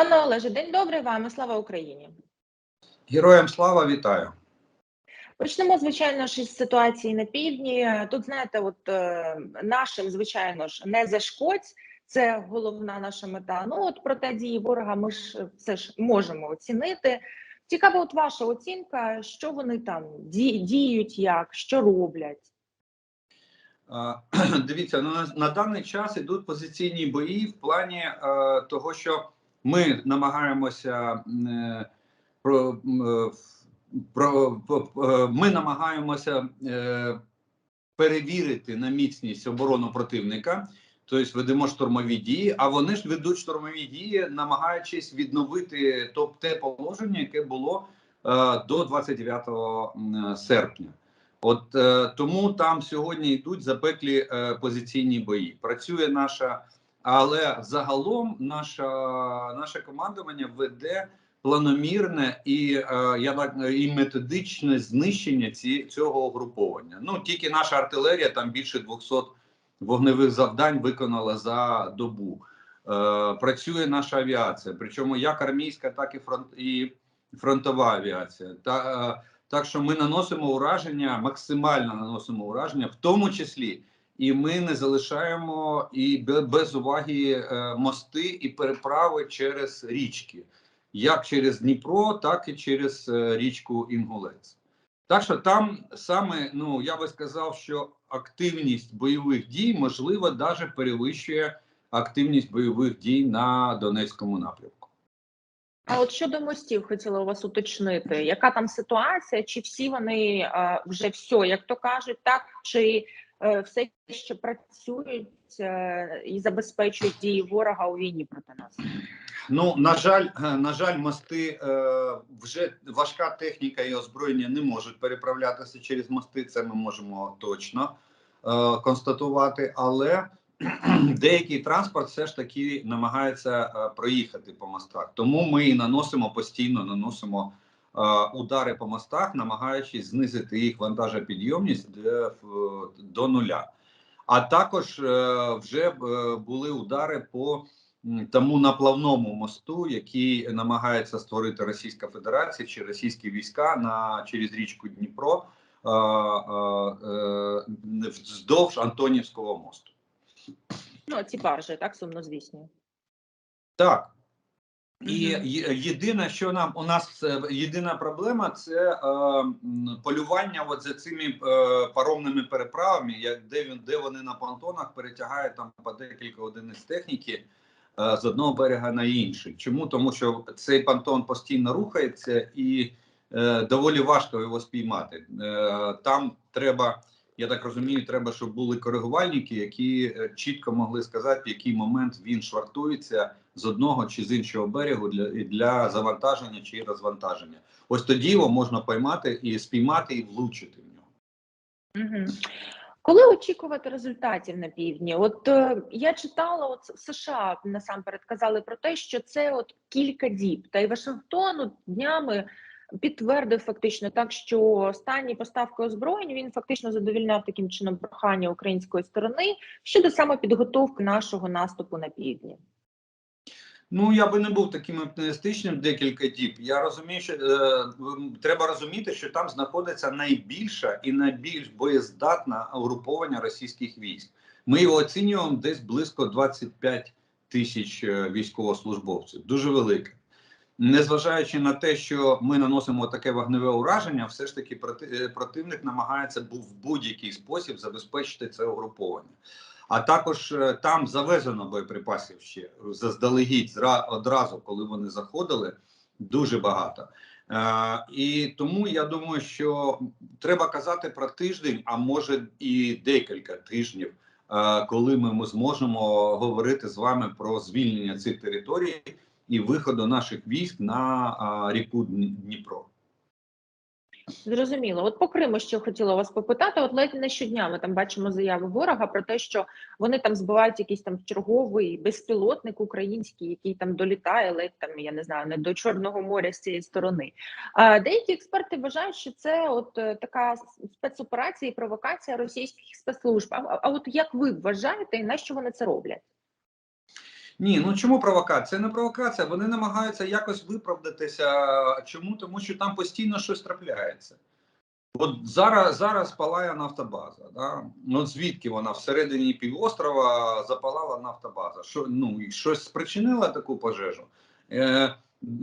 Пане Олеже, день добрий вам і слава Україні. Героям слава вітаю. Почнемо, звичайно ж, із ситуації на півдні. Тут знаєте, от е, нашим, звичайно ж, не зашкодь. Це головна наша мета. Ну от проте дії ворога ми ж все ж можемо оцінити. Цікава, от ваша оцінка, що вони там діють, як, що роблять. Дивіться, ну, на, на даний час ідуть позиційні бої в плані е, того, що ми намагаємося е, про, е, про, е, ми намагаємося перевірити на міцність оборону противника. Тобто ведемо штурмові дії, а вони ж ведуть штурмові дії, намагаючись відновити те положення, яке було е, до 29 серпня. От е, тому там сьогодні йдуть запеклі е, позиційні бої. Працює наша, але загалом наша наше командування веде планомірне і е, я так і методичне знищення ці, цього угруповання. Ну тільки наша артилерія там більше 200 вогневих завдань виконала за добу. Е, працює наша авіація, причому як армійська, так і фронт і фронтова авіація. Та е, так що ми наносимо ураження, максимально наносимо ураження, в тому числі, і ми не залишаємо і без уваги е, мости і переправи через річки, як через Дніпро, так і через е, річку Інгулець. Так що там саме, ну я би сказав, що активність бойових дій можливо навіть перевищує активність бойових дій на Донецькому напрямку. А от щодо мостів, хотіла у вас уточнити, яка там ситуація? Чи всі вони е, вже все, як то кажуть, так чи все ще працюють е, і забезпечують дії ворога у війні проти нас? Ну на жаль, е, на жаль, мости е, вже важка техніка і озброєння не можуть переправлятися через мости. Це ми можемо точно е, констатувати. Але деякий транспорт все ж таки намагається е, проїхати по мостах. Тому ми і наносимо постійно наносимо е, удари по мостах, намагаючись знизити їх вантажопідйомність до, до нуля. А також е, вже е, були удари по тому наплавному мосту, який намагається створити Російська Федерація чи російські війська на через річку Дніпро е, вздовж Антонівського мосту. Ну ці баржі, так сумно сумнозвісні. Так. І єдине, що нам у нас е, єдина проблема, це е, полювання от за цими е, паромними переправами, як де він де вони на понтонах перетягають там по декілька одиниць техніки е, з одного берега на інший. Чому? Тому що цей понтон постійно рухається і е, доволі важко його спіймати. Е, там треба. Я так розумію, треба, щоб були коригувальники, які е, чітко могли сказати, в який момент він швартується з одного чи з іншого берегу для, для завантаження чи розвантаження. Ось тоді його можна поймати і спіймати і влучити в нього. Коли очікувати результатів на півдні? От е, я читала, от США насамперед казали про те, що це от кілька діб, та й Вашингтон днями підтвердив фактично так, що останні поставки озброєнь він фактично задовільняв таким чином прохання української сторони щодо саме нашого наступу на півдні. Ну я би не був таким оптимістичним декілька діб. Я розумію, що е, треба розуміти, що там знаходиться найбільша і найбільш боєздатна угруповання російських військ. Ми його оцінюємо десь близько 25 тисяч е, військовослужбовців. Дуже велике. Незважаючи на те, що ми наносимо таке вогневе ураження, все ж таки проти, е, противник намагається в будь-який спосіб забезпечити це угруповання. А також е, там завезено боєприпасів ще заздалегідь одразу, коли вони заходили, дуже багато. Е, і тому я думаю, що треба казати про тиждень, а може і декілька тижнів, е, коли ми, зможемо говорити з вами про звільнення цих територій і виходу наших військ на ріку Дніпро. Зрозуміло. От по Криму ще хотіла вас попитати. От ледь не щодня ми там бачимо заяви ворога про те, що вони там збивають якийсь там черговий безпілотник український, який там долітає, ледь там я не знаю, не до Чорного моря з цієї сторони. А деякі експерти вважають, що це от е, така спецоперація і провокація російських спецслужб. А, а от як ви вважаєте, і на що вони це роблять? Ні, ну чому провокація? Це не провокація. Вони намагаються якось виправдатися. Чому? Тому що там постійно щось трапляється. От зараз зараз палає нафтобаза. Да? Ну звідки вона всередині півострова запалала нафтобаза? Що ну і щось спричинило таку пожежу? Е, е,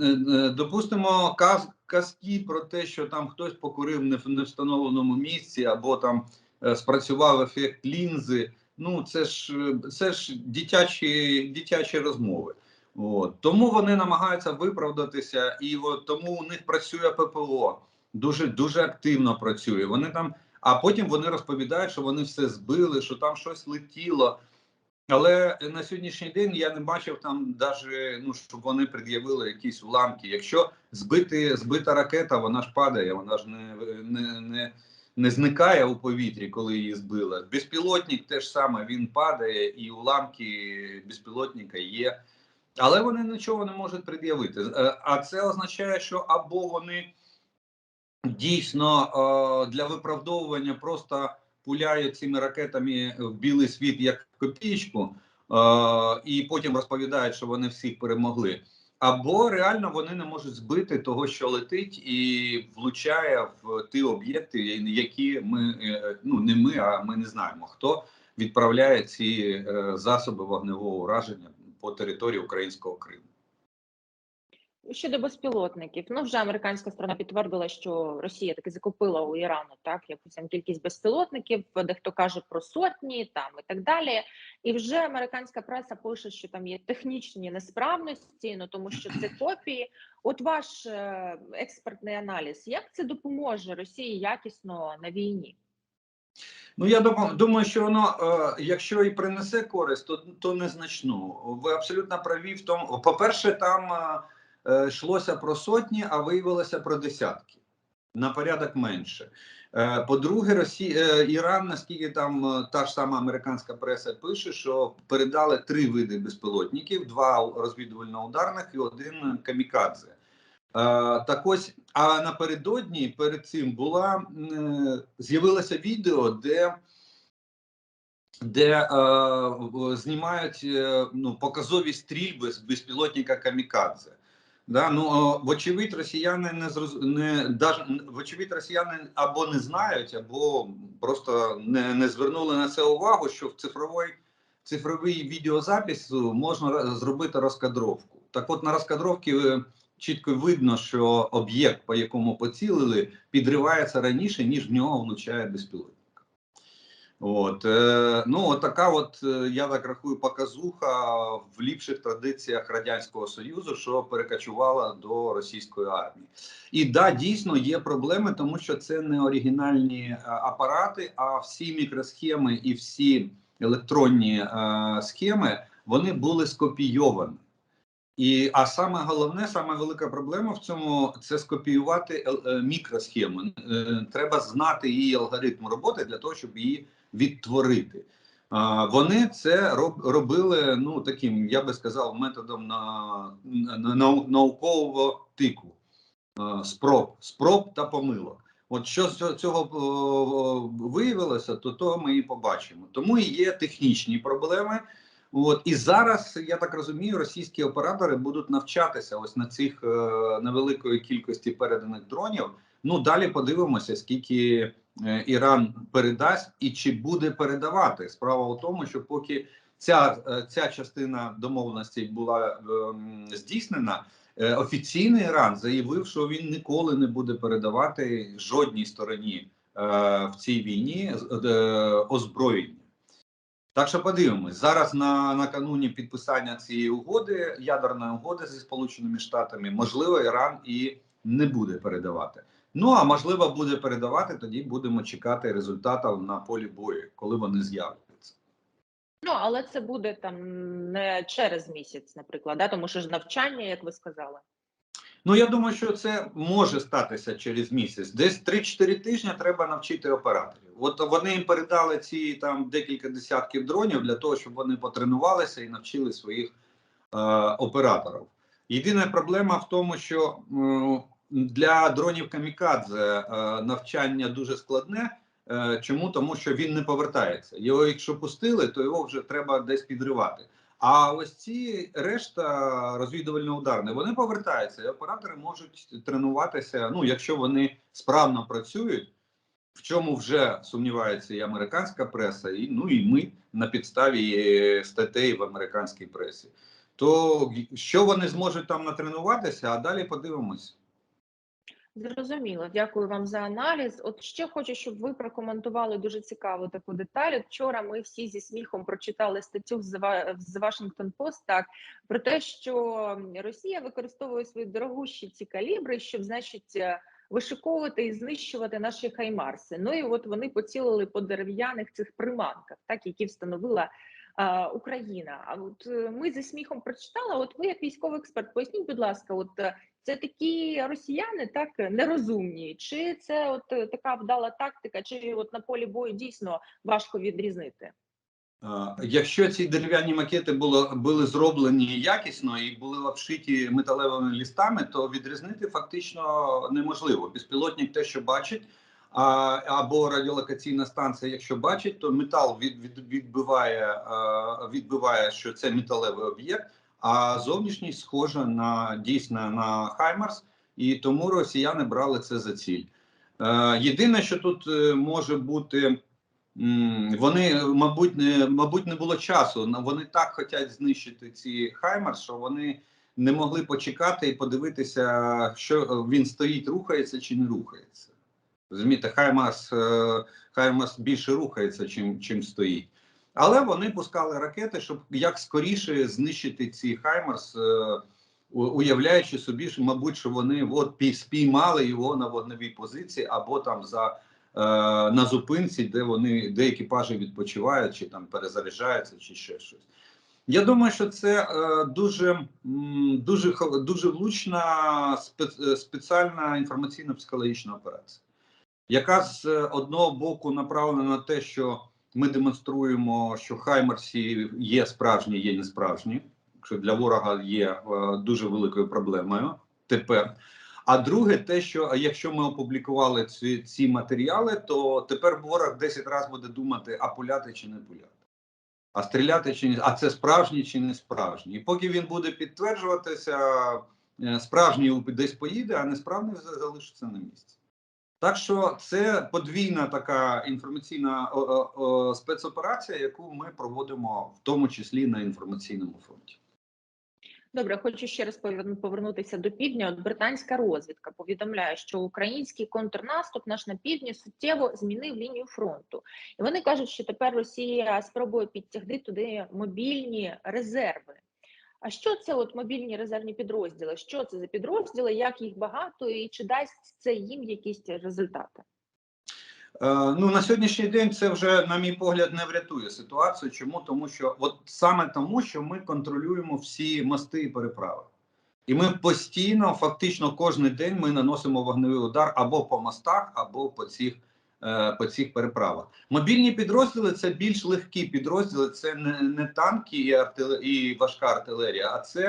е, допустимо, каз, казки про те, що там хтось покурив не в невстановленому місці, або там е, спрацював ефект лінзи. Ну це ж це ж дитячі, дитячі розмови. От. Тому вони намагаються виправдатися, і от, тому у них працює ППО дуже дуже активно працює. Вони там, а потім вони розповідають, що вони все збили, що там щось летіло. Але на сьогоднішній день я не бачив там, даже, ну щоб вони пред'явили якісь уламки. Якщо збити збита ракета, вона ж падає, вона ж не не, не, не зникає у повітрі, коли її збили. Безпілотник теж саме він падає, і уламки безпілотника є. Але вони нічого не можуть пред'явити. Е, А це означає, що або вони дійсно е, для виправдовування просто пуляють цими ракетами в білий світ як копійку, е, і потім розповідають, що вони всіх перемогли. Або реально вони не можуть збити того, що летить, і влучає в ті об'єкти, які ми е, ну не ми, а ми не знаємо, хто відправляє ці засоби вогневого ураження по території українського Криму. Щодо безпілотників, ну вже американська сторона підтвердила, що Росія таки закупила у Ірану так якусь кількість безпілотників, дехто каже про сотні там і так далі. І вже американська преса пише, що там є технічні несправності, ну тому що це копії. От ваш е, експертний аналіз, як це допоможе Росії якісно на війні? Ну я думаю, що воно, е, якщо і принесе користь, то то незначну. Ви абсолютно праві в тому. По перше, там. Е, йшлося про сотні, а виявилося про десятки на порядок менше. Е, по-друге, Росія е, Іран, наскільки там та ж сама американська преса пише, що передали три види безпілотників: два розвідувально-ударних і один камікадзе. Так ось, а напередодні перед цим була з'явилося відео, де де е, знімають ну, показові стрільби з безпілотника Камікадзе. Да, ну вочевидь, росіяни не зроз... не даже вочевидь, росіяни або не знають, або просто не не звернули на це увагу, що в цифровий цифровий відеозапис можна зробити розкадровку. Так, от на розкадровці е, чітко видно, що об'єкт, по якому поцілили, підривається раніше, ніж в нього влучає безпілотник. От е, ну от така, от е, я так рахую, показуха в ліпших традиціях радянського союзу, що перекочувала до російської армії, і да, дійсно є проблеми, тому що це не оригінальні е, апарати, а всі мікросхеми і всі електронні е, схеми вони були скопійовані. І а саме головне, саме велика проблема в цьому це скопіювати е, мікросхему. Треба знати її алгоритм роботи для того, щоб її відтворити. Вони це робили ну таким, я би сказав, методом на, на, на наукового тику спроб, спроб та помилок. От що з цього виявилося, то того ми і побачимо. Тому і є технічні проблеми. От і зараз я так розумію, російські оператори будуть навчатися ось на цих е, невеликої кількості переданих дронів. Ну далі подивимося, скільки Іран передасть і чи буде передавати. Справа у тому, що поки ця е, ця частина домовленості була е, здійснена, е, офіційний Іран заявив, що він ніколи не буде передавати жодній стороні е, в цій війні е, озброєння. Так що подивимось зараз на накануні підписання цієї угоди, ядерної угоди зі Сполученими Штатами, можливо, Іран і не буде передавати. Ну а можливо буде передавати. Тоді будемо чекати результатів на полі бою, коли вони з'являться. Ну але це буде там не через місяць, наприклад, да? тому що ж навчання, як ви сказали. Ну я думаю, що це може статися через місяць. Десь 3-4 тижні треба навчити операторів. От вони їм передали ці там декілька десятків дронів для того, щоб вони потренувалися і навчили своїх е, операторів. Єдина проблема в тому, що е, для дронів камікадзе е, навчання дуже складне. Е, чому тому, що він не повертається? Його, якщо пустили, то його вже треба десь підривати. А ось ці решта розвідувально-ударні, вони повертаються, і оператори можуть тренуватися. Ну, якщо вони справно працюють, в чому вже сумнівається і американська преса, і ну і ми на підставі е, статей в американській пресі. То що вони зможуть там натренуватися, а далі подивимось. Зрозуміло, дякую вам за аналіз. От ще хочу, щоб ви прокоментували дуже цікаву таку деталь. Вчора ми всі зі сміхом прочитали статтю з Ва- з Washington Post так про те, що Росія використовує свої дорогущі ці калібри, щоб, значить, е, вишиковувати і знищувати наші хаймарси. Ну і от вони поцілили по дерев'яних цих приманках, так які встановила. Україна, а от е, ми зі сміхом прочитали. От ви, як військовий експерт, поясніть, будь ласка, от е, це такі росіяни так нерозумні, чи це от е, така вдала тактика, чи от на полі бою дійсно важко відрізнити? Якщо ці дерев'яні макети було, були зроблені якісно і були обшиті металевими лістами, то відрізнити фактично неможливо. Безпілотник те, що бачить, а, або радіолокаційна станція, якщо бачить, то метал від, від, відбиває, відбиває, що це металевий об'єкт, а зовнішність схожа на дійсно на Хаймарс, і тому росіяни брали це за ціль. Е, Єдине, що тут е, може бути. Вони, мабуть, не мабуть, не було часу. Вони так хочуть знищити ці Хаймерс, що вони не могли почекати і подивитися, що е, він стоїть, рухається чи не рухається. Розумієте, Хаймарс, Хаймарс більше рухається, чим, чим стоїть. Але вони пускали ракети, щоб як скоріше знищити ці Хаймарс, е, уявляючи собі, що, мабуть, що вони от спіймали його на вогневій позиції або там за е, на зупинці, де вони де екіпажі відпочивають, чи там перезаряджаються, чи ще щось. Я думаю, що це е, дуже дуже дуже влучна спеціальна інформаційно-психологічна операція, яка з одного боку направлена на те, що ми демонструємо, що Хаймерсі є справжні, є несправжні, що для ворога є е, дуже великою проблемою тепер. А друге, те, що якщо ми опублікували ці, ці матеріали, то тепер ворог 10 разів буде думати, а пуляти чи не пуляти, а стріляти чи не а це справжні чи не справжні. І поки він буде підтверджуватися, е, справжній десь поїде, а несправжній залишиться на місці. Так що це подвійна така інформаційна спецоперація, яку ми проводимо в тому числі на інформаційному фронті. Добре, хочу ще раз повер- повернутися до півдня. От британська розвідка повідомляє, що український контрнаступ наш на півдні суттєво змінив лінію фронту, і вони кажуть, що тепер Росія спробує підтягти туди мобільні резерви. А що це от мобільні резервні підрозділи? Що це за підрозділи? Як їх багато, і чи дасть це їм якісь результати? Е, Ну на сьогоднішній день це вже, на мій погляд, не врятує ситуацію. Чому? Тому що от саме тому, що ми контролюємо всі мости і переправи, і ми постійно, фактично, кожен день ми наносимо вогневий удар або по мостах, або по цих. Е, По цих переправах мобільні підрозділи це більш легкі підрозділи. Це не, не танки і, артиле- і важка артилерія, а це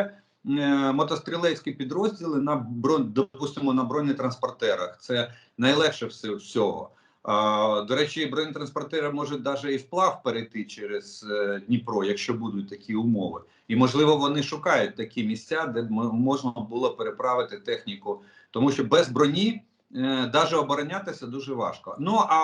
е, мотострілецькі підрозділи на брон, допустимо, на бронетранспортерах. Це найлегше всього. А, До речі, бронетранспортери можуть навіть і вплав перейти через е, Дніпро, якщо будуть такі умови. І можливо вони шукають такі місця, де можна було переправити техніку, тому що без броні навіть оборонятися дуже важко. Ну а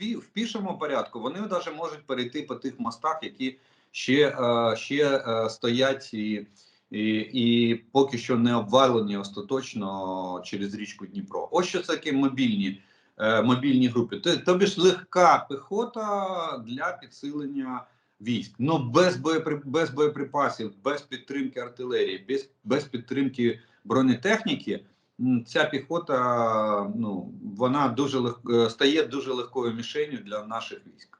в пішому порядку вони навіть можуть перейти по тих мостах, які ще, е, ще е, стоять і. І, і поки що не обвалені остаточно через річку Дніпро. Ось що це таке мобільні е, мобільні групи. Тобі ж легка піхота для підсилення військ. Ну без боєпри... без боєприпасів, без підтримки артилерії, без, без підтримки бронетехніки. Ця піхота ну вона дуже лег... е, стає дуже легкою мішенью для наших військ.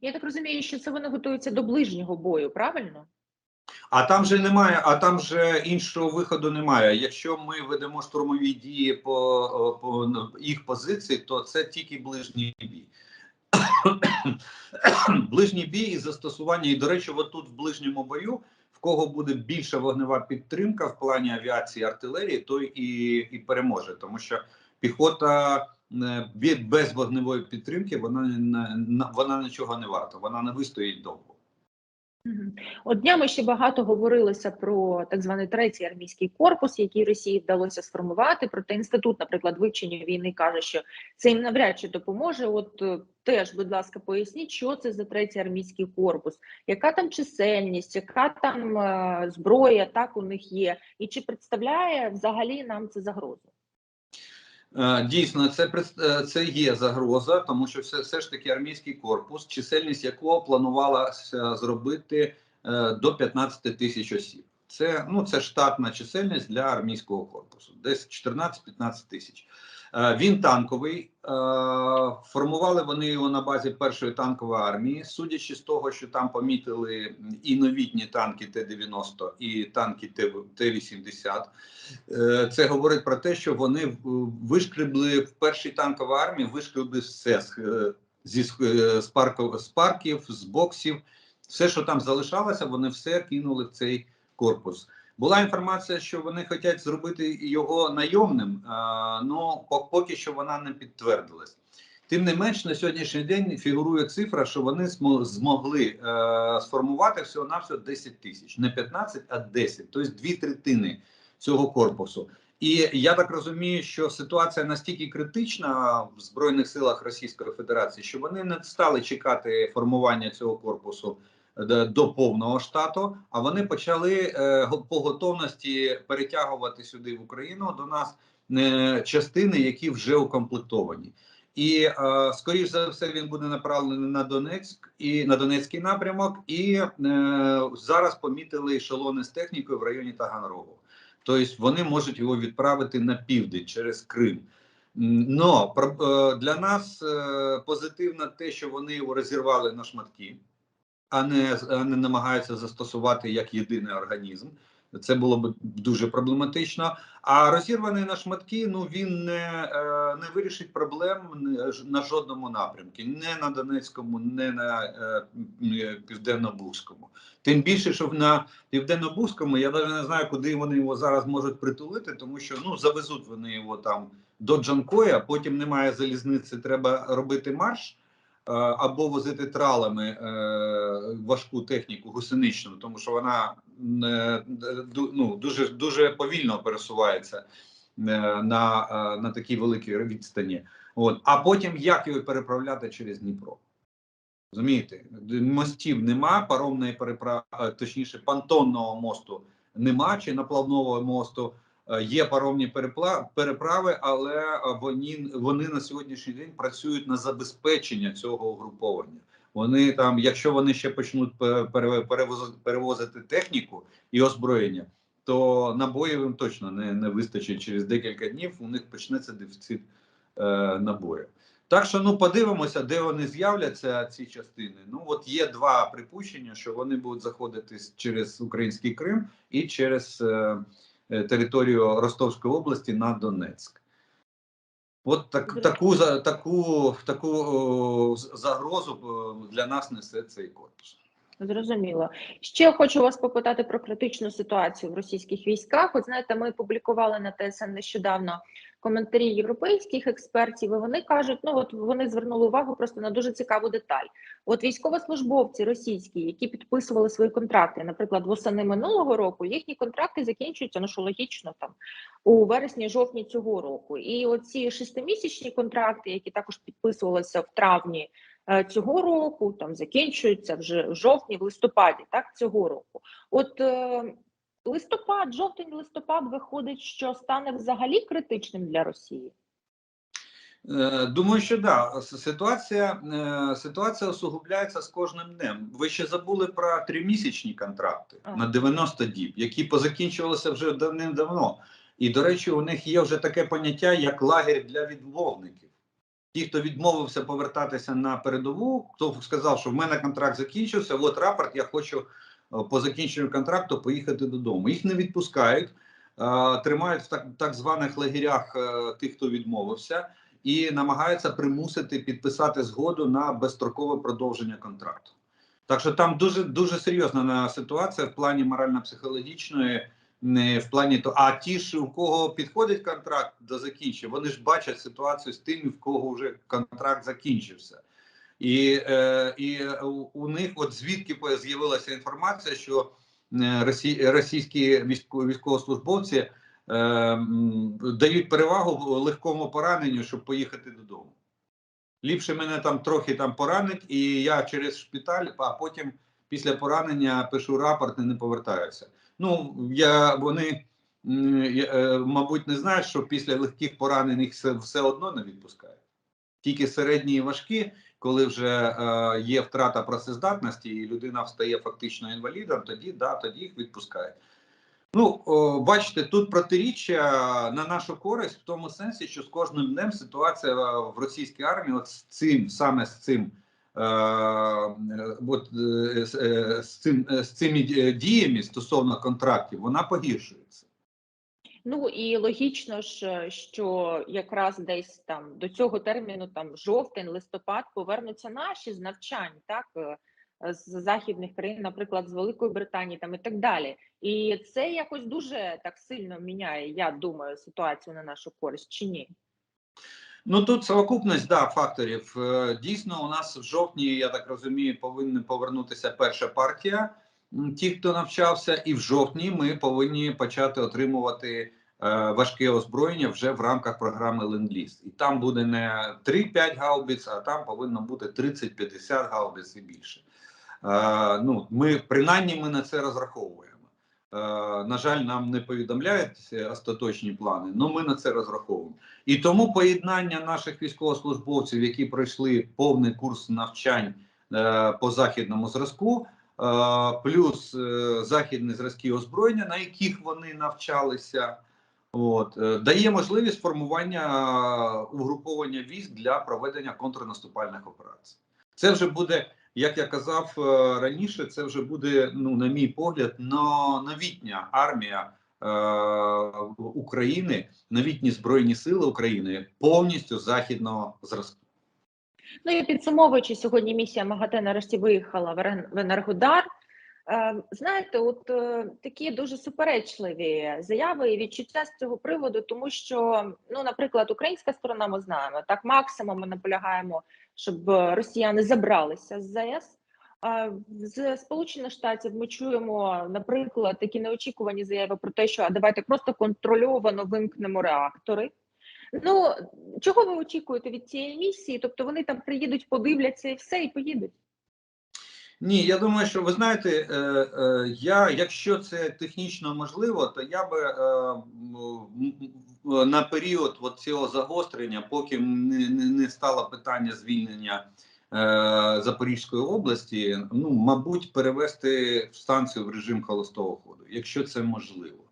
Я так розумію, що це вони готуються до ближнього бою, правильно? А там же немає, а там же іншого виходу немає. Якщо ми ведемо штурмові дії по, по їх позиції, то це тільки ближній бій. ближній бій і застосування. І, до речі, от тут в ближньому бою, кого буде більша вогнева підтримка в плані авіації артилерії, той і, і переможе. Тому що піхота е, від- без вогневої підтримки вона, вона нічого не варта, вона не вистоїть довго. От днями ще багато говорилося про так званий третій армійський корпус, який Росії вдалося сформувати. Проте інститут, наприклад, вивчення війни каже, що це їм навряд чи допоможе. От е, теж, будь ласка, поясніть, що це за третій армійський корпус, яка там чисельність, яка там е, зброя так у них є, і чи представляє взагалі нам це загрозу? Е, Дійсно, це е, це є загроза, тому що все, все ж таки армійський корпус, чисельність якого планувалася зробити е, до 15 тисяч осіб. Це ну це штатна чисельність для армійського корпусу, десь 14-15 тисяч. Е, Він танковий. е, Формували вони його на базі першої танкової армії. Судячи з того, що там помітили і новітні танки Т-90, і танки Т- Т-80, Е, Це говорить про те, що вони вишкребли в першій танковій армії, вишкребли все зі з, парків, з парків, з боксів. Все, що там залишалося, вони все кинули в цей корпус. Була інформація, що вони хочуть зробити його найомним, але поки що вона не підтвердилась. Тим не менш, на сьогоднішній день фігурує цифра, що вони змогли е, сформувати всього навсього 10 тисяч, не 15, а 10, тобто дві третини цього корпусу. І я так розумію, що ситуація настільки критична в збройних силах Російської Федерації, що вони не стали чекати формування цього корпусу до повного штату, а вони почали е, по готовності перетягувати сюди в Україну до нас е, частини, які вже укомплектовані. І е, скоріш за все він буде направлений на Донецьк і на Донецький напрямок. І е, зараз помітили ешелони з технікою в районі Таганрогу. Тобто вони можуть його відправити на південь через Крим. Но е, для нас е, позитивно те, що вони його розірвали на шматки, а не, а не намагаються застосувати як єдиний організм. Це було б дуже проблематично. А розірваний на шматки, ну він не, е, не вирішить проблем на жодному напрямку, не на Донецькому, не на е, е, Південно-Бузькому. Тим більше, що на Південно-Бузькому я навіть не знаю, куди вони його зараз можуть притулити, тому що ну завезуть вони його там до Джанкоя, потім немає залізниці, треба робити марш. Е, Або возити тралами е, важку техніку гусеничну, тому що вона е, ну, дуже дуже повільно пересувається на, на такій великій відстані. От. А потім як його переправляти через Дніпро? Розумієте, мостів нема, паромної переправи, точніше, понтонного мосту нема, чи наплавного мосту. Е, Є паромні переправи, але е, вони, вони на сьогоднішній день працюють на забезпечення цього угруповання. Вони там, якщо вони ще почнуть пе- перевозити техніку і озброєння, то набоїв їм точно не, не вистачить через декілька днів. У них почнеться дефіцит е, набоїв. Так що ну подивимося, де вони з'являться, ці частини. Ну от є два припущення, що вони будуть заходити через український Крим і через е, територію Ростовської області на Донецьк. От так, таку за таку таку о, загрозу е, для нас несе цей корпус. Зрозуміло. Ще хочу вас попитати про критичну ситуацію в російських військах. От знаєте, ми публікували на ТСН нещодавно коментарі європейських експертів. і Вони кажуть, ну от вони звернули увагу просто на дуже цікаву деталь. От військовослужбовці російські, які підписували свої контракти, наприклад, восени минулого року, їхні контракти закінчуються, ну що логічно, там у вересні-жовтні цього року. І оці шестимісячні контракти, які також підписувалися в травні е, цього року, там закінчуються вже в жовтні, в листопаді, так цього року. От е, листопад, жовтень, листопад виходить, що стане взагалі критичним для Росії. Е, Думаю, що да. Ситуація, е, ситуація усугубляється з кожним днем. Ви ще забули про тримісячні контракти А. на 90 діб, які позакінчувалися вже давним-давно. І, до речі, у них є вже таке поняття, як лагерь для відмовників. Ті, хто відмовився повертатися на передову, хто сказав, що в мене контракт закінчився, от рапорт, я хочу по закінченню контракту поїхати додому. Їх не відпускають, е, тримають в так, так званих лагерях е, тих, хто відмовився і намагаються примусити підписати згоду на безстрокове продовження контракту. Так що там дуже дуже серйозна ситуація в плані морально-психологічної, не в плані то. А ті ж у кого підходить контракт до закінчення, вони ж бачать ситуацію з тими, в кого вже контракт закінчився. І, е, і у, них от звідки з'явилася інформація, що е, росі, російські військовослужбовці е, дають перевагу легкому пораненню, щоб поїхати додому. Ліпше мене там трохи там поранить, і я через шпиталь, а потім після поранення пишу рапорт і не повертаюся. Ну я вони е, мабуть не знають, що після легких поранень їх все, все одно не відпускають. Тільки середні і важкі, коли вже е, є втрата працездатності, і людина стає фактично інвалідом, тоді да, тоді їх відпускають. Ну, о, бачите, тут протиріччя на нашу користь в тому сенсі, що з кожним днем ситуація в російській армії, от з цим саме з цим, е, е, от, е, з, е, цим е, з цими діями стосовно контрактів, вона погіршується. Ну і логічно ж, що якраз десь там до цього терміну, там жовтень, листопад, повернуться наші з навчань, так е, з західних країн, наприклад, з Великої Британії, там і так далі. І це якось дуже так сильно міняє, я думаю, ситуацію на нашу користь чи ні? Ну тут совокупність да, факторів. Е, Дійсно, у нас в жовтні, я так розумію, повинна повернутися перша партія. Ті, хто навчався, і в жовтні ми повинні почати отримувати е, важке озброєння вже в рамках програми Ленд-Ліз. І там буде не 3-5 гаубиць, а там повинно бути 30-50 гаубиць і більше. Е, ну, ми принаймні ми на це розраховуємо. Е, на жаль, нам не повідомляють остаточні плани, але ми на це розраховуємо. І тому поєднання наших військовослужбовців, які пройшли повний курс навчань по західному зразку, плюс е, західні зразки озброєння, на яких вони навчалися, от, е, дає можливість формування е, угруповання військ для проведення контрнаступальних операцій. Це вже буде, як я казав е, раніше, це вже буде, ну, на мій погляд, но- новітня армія е, України, новітні збройні сили України повністю західного зразку. Ну і підсумовуючи сьогодні, місія МАГАТЕ нарешті виїхала в Ен- в Енергодар. Е, Знаєте, от е, такі дуже суперечливі заяви і відчуття з цього приводу, тому що, ну, наприклад, українська сторона, ми знаємо, так максимум ми наполягаємо, щоб росіяни забралися з ЗАЕС. З Сполучених Штатів ми чуємо, наприклад, такі неочікувані заяви про те, що а давайте просто контрольовано вимкнемо реактори. Ну чого ви очікуєте від цієї місії? Тобто вони там приїдуть, подивляться і все, і поїдуть. Ні, я думаю, що ви знаєте, е, е, я, якщо це технічно можливо, то я би е, на період от цього загострення, поки не, стало питання звільнення Запорізької області, ну мабуть, перевести станцію в режим холостого ходу, якщо це можливо.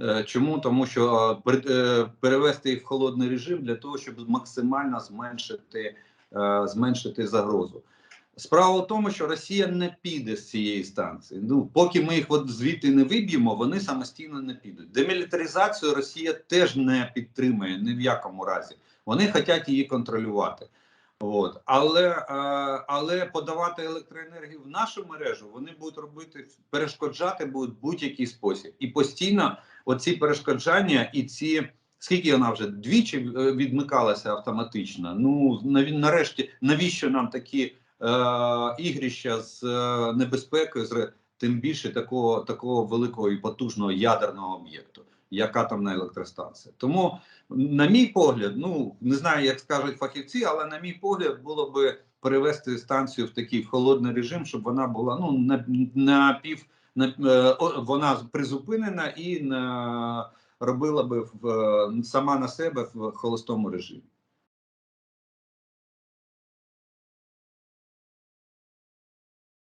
Е, Чому? Тому що е, е, перевести їх в холодний режим для того, щоб максимально зменшити, зменшити загрозу. Справа в тому, що Росія не піде з цієї станції. Ну поки ми їх от звідти не виб'ємо, вони самостійно не підуть. Демілітаризацію Росія теж не підтримує ні в якому разі. Вони хочуть її контролювати. От. Але, е, але подавати електроенергію в нашу мережу вони будуть робити перешкоджати будуть будь-який спосіб. І постійно оці перешкоджання і ці. Скільки вона вже двічі е, відмикалася автоматично? Ну нарешті, навіщо нам такі е, ігрища з е, небезпекою, з тим більше такого такого великого і потужного ядерного об'єкту, як атомна електростанція. Тому, на мій погляд, ну не знаю, як скажуть фахівці, але на мій погляд, було би перевести станцію в такий холодний режим, щоб вона була ну на, на пів на е, вона призупинена і на робила би в е, сама на себе в холостому режимі.